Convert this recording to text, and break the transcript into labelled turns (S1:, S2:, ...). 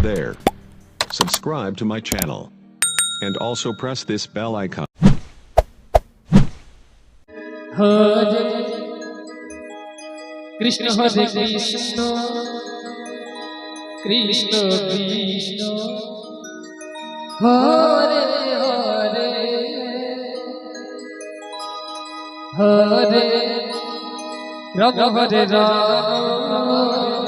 S1: Hey there. Subscribe to my channel. And also press this bell icon.
S2: Hare Krishna Hare Krishna Krishna Krishna Hare Hare Hare Rama Hare Rama